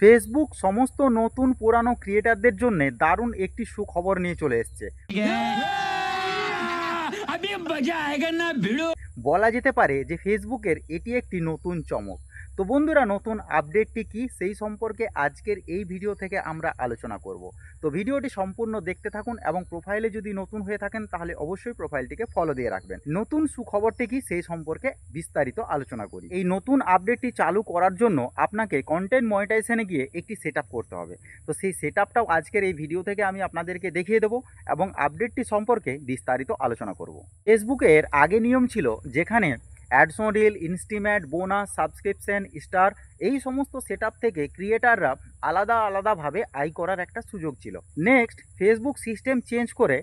Facebook সমস্ত নতুন পুরানো ক্রিয়েটারদের জন্য দারুণ একটি সুখবর নিয়ে চলে এসছে। বলা যেতে পারে যে ফেসবুকের এটি একটি নতুন চমক। তো বন্ধুরা, নতুন আপডেটটি কি? সেই সম্পর্কে আজকের এই ভিডিও থেকে আমরা আলোচনা করব। তো ভিডিওটি সম্পূর্ণ দেখতে থাকুন এবং প্রোফাইলে যদি নতুন হয়ে থাকেন, তাহলে অবশ্যই প্রোফাইলটিকে ফলো দিয়ে রাখবেন। নতুন সুখবরটি কি? সেই সম্পর্কে বিস্তারিত আলোচনা করি। এই নতুন আপডেটটি চালু করার জন্য আপনাকে কন্টেন্ট মনিটাইজেশনে গিয়ে একটি সেট করতে হবে। তো সেই সেট আজকের এই ভিডিও থেকে আমি আপনাদেরকে দেখিয়ে দেবো এবং আপডেটটি সম্পর্কে বিস্তারিত আলোচনা করব। ফেসবুকের আগে নিয়ম ছিল, যেখানে ads on reel ইনস্টিমেট, bonus, subscription, star এই সমস্ত সেট থেকে ক্রিয়েটাররা আলাদা আলাদাভাবে আয় করার একটা সুযোগ ছিল। নেক্সট ফেসবুক সিস্টেম চেঞ্জ করে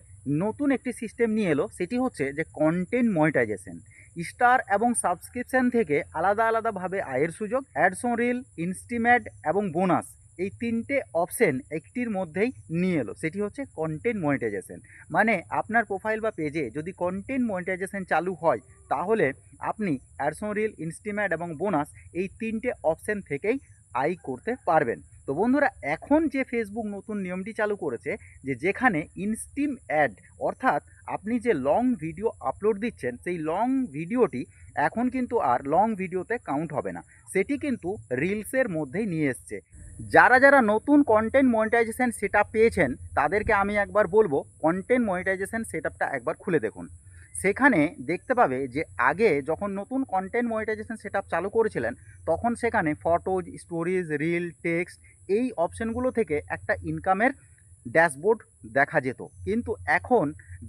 নতুন একটি সিস্টেম নিয়ে এলো, সেটি হচ্ছে যে কন্টেন্ট মনিটাইজেশন স্টার এবং সাবস্ক্রিপশন থেকে আলাদা আলাদাভাবে আয়ের সুযোগ অ্যাডসন রিল ইনস্টিমেট এবং বোনাস। এই তিনটে অপশন একটির মধ্যেই নিয়ে এলো। সেটি হচ্ছে কন্টেন্ট মনিটাইজেশন মানে আপনার প্রোফাইল বা পেজে যদি কন্টেন্ট মনিটাইজেশন চালু হয়, তাহলে আপনি অ্যাডসন রিল ইনস্টিমেট এবং বোনাস এই তিনটে অপশন থেকেই আয় করতে পারবেন। তো বন্ধুরা, এখন যে ফেসবুক নতুন নিয়মটি চালু করেছে, যে যেখানে ইনস্টিম অ্যাড অর্থাৎ আপনি যে লং ভিডিও আপলোড দিচ্ছেন, সেই লং ভিডিওটি এখন কিন্তু আর লং ভিডিওতে কাউন্ট হবে না। সেটি কিন্তু রিলসের মধ্যেই নিয়ে এসছে। যারা যারা নতুন কন্টেন্ট মনিটাইজেশন সেট পেয়েছেন, তাদেরকে আমি একবার বলব কন্টেন্ট মনিটাইজেশন সেট একবার খুলে দেখুন। সেখানে দেখতে পাবে যে আগে যখন নতুন কন্টেন্ট মনিটাইজেশন সেট চালু করেছিলেন, তখন সেখানে ফটোজ স্টোরিজ রিল টেক্সট এই অপশনগুলো থেকে একটা ইনকামের ড্যাশবোর্ড দেখা যেত। কিন্তু এখন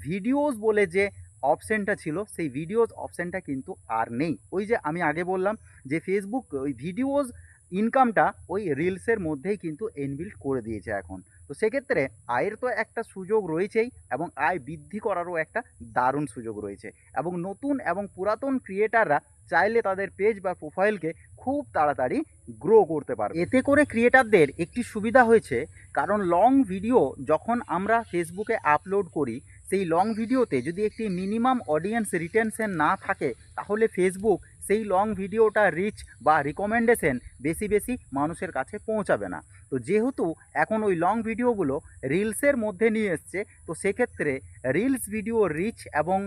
ভিডিওস বলে যে অপশানটা ছিল, সেই ভিডিওস অপশনটা কিন্তু আর নেই। ওই যে আমি আগে বললাম যে ফেসবুক ওই ভিডিওস ইনকামটা ওই রিলসের মধ্যেই কিন্তু এনবিল্ড করে দিয়েছে এখন। তো সেক্ষেত্রে আয়ের তো একটা সুযোগ রয়েছেই এবং আয় বৃদ্ধি করারও একটা দারুণ সুযোগ রয়েছে। এবং নতুন এবং পুরাতন ক্রিয়েটাররা চাইলে তাদের পেজ বা প্রোফাইলকে খুব তাড়াতাড়ি গ্রো করতে পারবে। এতে করে ক্রিয়েটারদের একটি সুবিধা হয়েছে, কারণ লং ভিডিও যখন আমরা ফেসবুকে আপলোড করি, সেই লং ভিডিওতে যদি একটি মিনিমাম অডিয়েন্স রিটেনশন না থাকে, তাহলে ফেসবুক সেই লং ভিডিওটা রিচ বা রিকমেন্ডেশন বেশি বেশি মানুষের কাছে পৌঁছাবে না। তো যেহেতু এখন ওই লং ভিডিওগুলো রিলসের মধ্যে নিয়ে এসছে, তো সেক্ষেত্রে রিলস ভিডিও রিচ এবং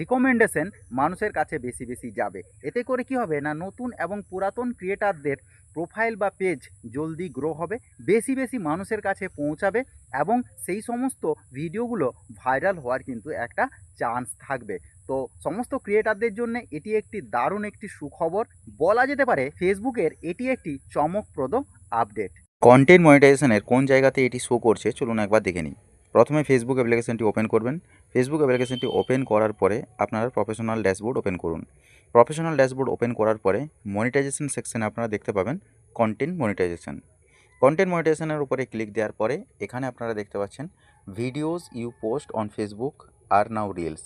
রিকমেন্ডেশন মানুষের কাছে বেশি বেশি যাবে। এতে করে কি হবে না, নতুন এবং পুরাতন ক্রিয়েটারদের প্রোফাইল বা পেজ জলদি গ্রো হবে, বেশি বেশি মানুষের কাছে পৌঁছাবে এবং সেই সমস্ত ভিডিওগুলো ভাইরাল হওয়ার কিন্তু একটা চান্স থাকবে। তো সমস্ত ক্রিয়েটারদের জন্য এটি একটি দারুণ একটি সুখবর। বলা যেতে পারে ফেসবুকের এটি একটি চমকপ্রদ আপডেট কন্টেন্ট মনিটাইজেশনের কোন জায়গাতে এটি শো করছে, চলুন একবার দেখে নিই। প্রথমে ফেসবুক অ্যাপ্লিকেশনটি ওপেন করবেন। ফেসবুক অ্যাপ্লিকেশনটি ওপেন করার পরে আপনারা প্রফেশনাল ড্যাশবোর্ড ওপেন করুন। প্রফেশনাল ড্যাশবোর্ড ওপেন করার পরে মনিটাইজেশন সেকশনে আপনারা দেখতে পাবেন কন্টেন্ট মনিটাইজেশন কন্টেন্ট মনিটাইজেশনের উপরে ক্লিক দেওয়ার পরে এখানে আপনারা দেখতে পাচ্ছেন videos you post on Facebook are now reels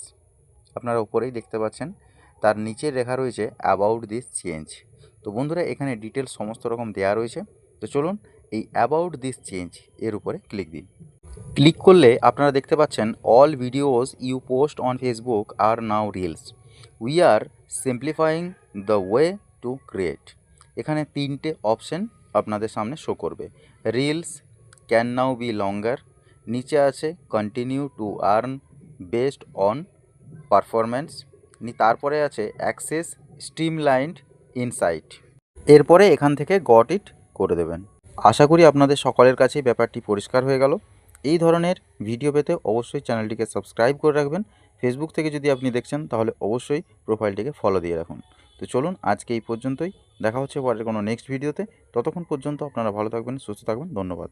আপনারা উপরেই দেখতে পাচ্ছেন। তার নিচে লেখা রয়েছে অ্যাবাউট দিস চেঞ্জ তো বন্ধুরা, এখানে ডিটেলস সমস্ত রকম দেওয়া রয়েছে। তো চলুন, এই অ্যাবাউট দিস চেঞ্জ এর উপরে ক্লিক দিন ক্লিক করলে আপনারা দেখতে পাচ্ছেন all videos you post on Facebook R now reels we are simplifying the way to create এখানে তিনটে অপশন আপনাদের সামনে শো করবে। Reels can now be longer নিচে আছে continue to earn based on performance তারপরে আছে অ্যাক্সেস স্ট্রিমলাইন্ড ইনসাইট। এরপরে এখান থেকে গট ইট করে দেবেন। আশা করি আপনাদের সকলের কাছে ব্যাপারটি পরিষ্কার হয়ে গেল। এই ধরনের ভিডিও পেতে অবশ্যই চ্যানেলটিকে সাবস্ক্রাইব করে রাখবেন। ফেসবুক থেকে যদি আপনি দেখছেন, তাহলে অবশ্যই প্রোফাইলটিকে ফলো দিয়ে রাখুন। তো চলুন, আজকে এই পর্যন্তই। দেখা হচ্ছে পরের কোনো নেক্সট ভিডিওতে। ততক্ষণ পর্যন্ত আপনারা ভালো থাকবেন, সুস্থ থাকবেন। ধন্যবাদ।